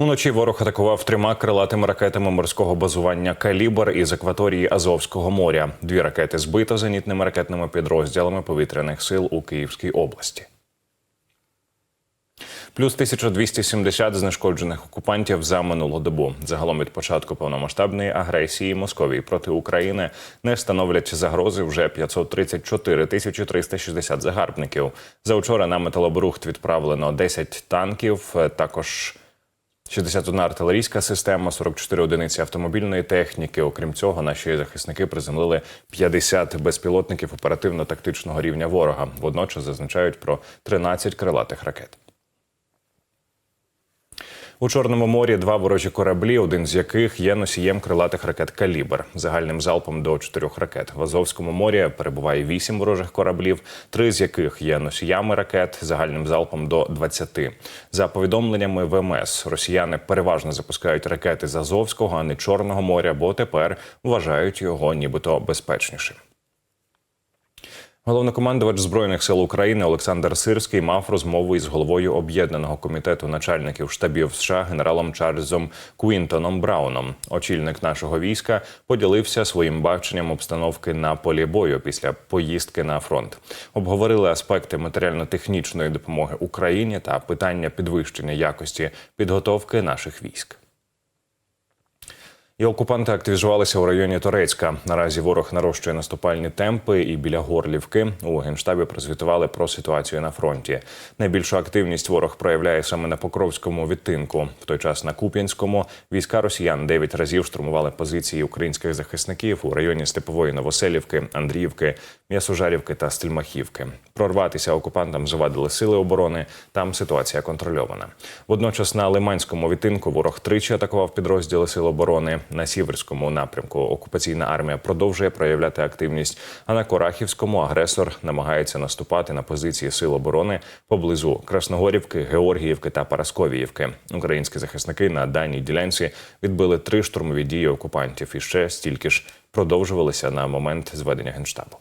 Уночі ворог атакував трьома крилатими ракетами морського базування Калібр із акваторії Азовського моря. Дві ракети збито зенітними ракетними підрозділами повітряних сил у Київській області. Плюс 1270 знешкоджених окупантів за минулу добу. Загалом від початку повномасштабної агресії Московії проти України не становлять загрози вже 534 тисячі 360 загарбників. За вчора на металобрухт відправлено 10 танків, також 61 артилерійська система, 44 одиниці автомобільної техніки. Окрім цього, наші захисники приземлили 50 безпілотників оперативно-тактичного рівня ворога. Водночас зазначають про 13 крилатих ракет. У Чорному морі два ворожі кораблі, один з яких є носієм крилатих ракет Калібр загальним залпом до чотирьох ракет. В Азовському морі перебуває вісім ворожих кораблів, три з яких є носіями ракет загальним залпом до 20. За повідомленнями ВМС, росіяни переважно запускають ракети з Азовського, а не Чорного моря, бо тепер вважають його нібито безпечнішим. Головнокомандувач збройних сил України Олександр Сирський мав розмову із головою об'єднаного комітету начальників штабів США генералом Чарльзом Куінтоном Брауном. Очільник нашого війська поділився своїм баченням обстановки на полі бою після поїздки на фронт. Обговорили аспекти матеріально-технічної допомоги Україні та питання підвищення якості підготовки наших військ. І окупанти активізувалися у районі Торецька. Наразі ворог нарощує наступальні темпи, і біля Горлівки у генштабі прозвітували про ситуацію на фронті. Найбільшу активність ворог проявляє саме на Покровському відтинку. В той час на Куп'янському війська росіян дев'ять разів штурмували позиції українських захисників у районі Степової Новоселівки, Андріївки, М'ясожарівки та Стельмахівки. Прорватися окупантам завадили сили оборони. Там ситуація контрольована. Водночас на Лиманському відтинку ворог тричі атакував підрозділи сил оборони. На сіверському напрямку окупаційна армія продовжує проявляти активність. А на Корахівському агресор намагається наступати на позиції сил оборони поблизу Красногорівки, Георгіївки та Парасковіївки. Українські захисники на даній ділянці відбили три штурмові дії окупантів і ще стільки ж продовжувалися на момент зведення генштабу.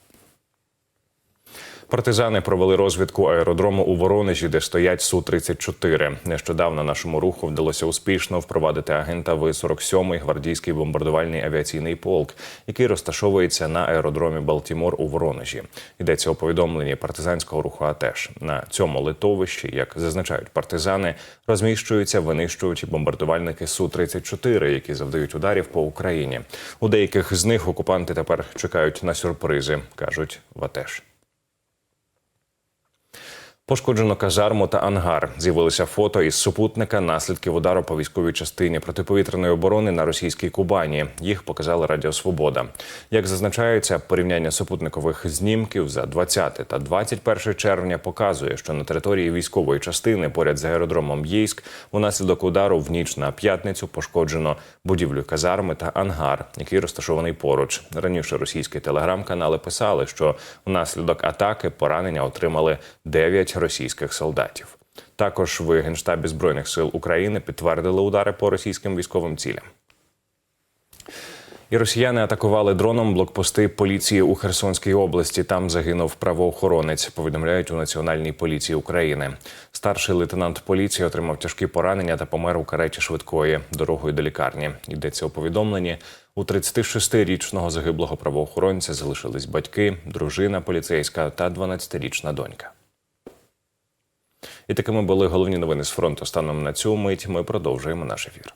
Партизани провели розвідку аеродрому у Воронежі, де стоять су 34 Нещодавно нашому руху вдалося успішно впровадити агента в 47-й гвардійський бомбардувальний авіаційний полк, який розташовується на аеродромі Балтімор у Воронежі. Йдеться у повідомленні партизанського руху. АТЕШ. на цьому литовищі, як зазначають партизани, розміщуються винищувачі бомбардувальники су 34 які завдають ударів по Україні. У деяких з них окупанти тепер чекають на сюрпризи, кажуть в АТЕШ. Пошкоджено казарму та ангар. З'явилися фото із супутника наслідків удару по військовій частині протиповітряної оборони на російській Кубані. Їх показала Радіо Свобода. Як зазначається, порівняння супутникових знімків за 20 та 21 червня показує, що на території військової частини поряд з аеродромом Єйськ унаслідок удару в ніч на п'ятницю пошкоджено будівлю казарми та ангар, який розташований поруч. Раніше російські телеграм-канали писали, що внаслідок атаки поранення отримали 9 російських солдатів. Також в генштабі збройних сил України підтвердили удари по російським військовим цілям. І росіяни атакували дроном блокпости поліції у Херсонській області. Там загинув правоохоронець. Повідомляють у Національній поліції України. Старший лейтенант поліції отримав тяжкі поранення та помер у кареті швидкої дорогою до лікарні. Йдеться у повідомленні. У 36-річного загиблого правоохоронця залишились батьки, дружина поліцейська та 12-річна донька. І такими були головні новини з фронту. Станом на цю мить ми продовжуємо наш ефір.